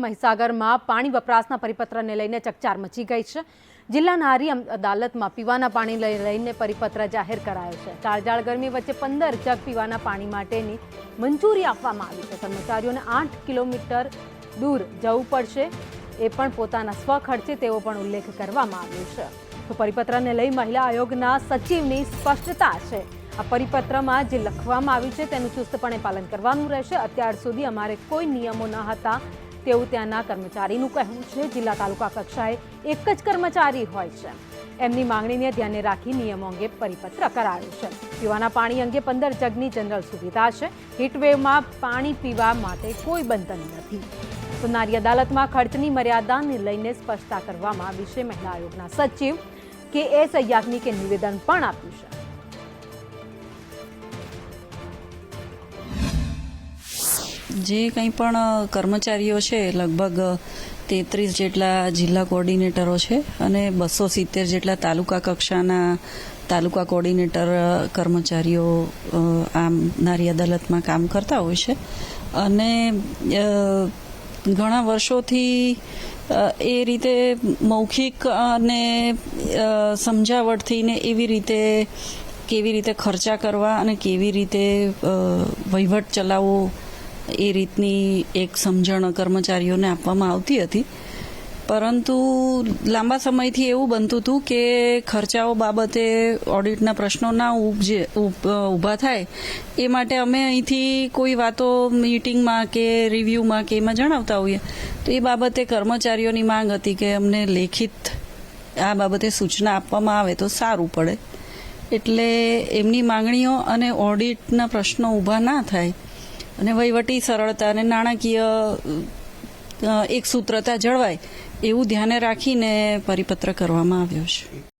મહીસાગરમાં પાણી વપરાશના પરિપત્રને લઈને ચકચાર મચી ગઈ છે. જિલ્લા નારી અદાલતમાં પીવાના પાણી લઈ, લઈને પરિપત્ર જાહેર કરાયો છે. કાળજાળ ગરમી વચ્ચે પંદર જગ પીવાના પાણી માટેની મંજૂરી આપવામાં આવી છે. કર્મચારીઓને આઠ કિલોમીટર દૂર જવું પડશે. એ પણ પોતાના સ્વખર્ચે તેવો પણ ઉલ્લેખ કરવામાં આવ્યો છે. તો પરિપત્રને લઈ મહિલા આયોગના સચિવની સ્પષ્ટતા છે. આ પરિપત્રમાં જે લખવામાં આવ્યું છે તેનું ચુસ્તપણે પાલન કરવાનું રહેશે. અત્યાર સુધી અમારે કોઈ નિયમો ન હતા. તેવું ત્યાંના કર્મચારીનું કહેવું છે. જિલ્લા તાલુકા કક્ષાએ એક જ કર્મચારી હોય છે. એમની માંગણીને ધ્યાને રાખી નિયમો અંગે પરિપત્ર કરાયો છે. પીવાના પાણી અંગે પંદર જગની જનરલ સુવિધા છે. હીટવેવમાં પાણી પીવા માટે કોઈ બંધન નથી. તો નારી અદાલતમાં ખર્ચની મર્યાદાને લઈને સ્પષ્ટતા કરવામાં છે. મહિલા આયોગના સચિવ કે એસ અયાજ્ઞિકે નિવેદન પણ આપ્યું છે. જે કંઈ પણ કર્મચારીઓ છે, લગભગ તેત્રીસ જેટલા જિલ્લા કોર્ડિનેટરો છે અને બસો સિત્તેર જેટલા તાલુકા કક્ષાના તાલુકા કોર્ડિનેટર કર્મચારીઓ આમ નારી અદાલતમાં કામ કરતા હોય છે. અને ઘણા વર્ષોથી એ રીતે મૌખિક અને સમજાવટથી ને એવી રીતે કેવી રીતે ખર્ચા કરવા અને કેવી રીતે વહીવટ ચલાવવો એ રીતની એક સમજણ કર્મચારીઓને આપવામાં આવતી હતી. પરંતુ લાંબા સમયથી એવું બનતું હતું કે ખર્ચાઓ બાબતે ઓડિટના પ્રશ્નો ના ઉપજે ઉપ- ઊભા થાય, એ માટે અમે અહીંથી કોઈ વાતો મીટિંગમાં કે રિવ્યુમાં કે એમાં જણાવતા હોઈએ. તો એ બાબતે કર્મચારીઓની માંગ હતી કે અમને લેખિત આ બાબતે સૂચના આપવામાં આવે તો સારું પડે. એટલે એમની માંગણીઓ અને ઓડિટના પ્રશ્નો ઊભા ના થાય અને વહીવટી સરળતા અને નાણાકીય એક સૂત્રતા જળવાય, એવું ધ્યાને રાખીને પરિપત્ર કરવામાં આવ્યો છે.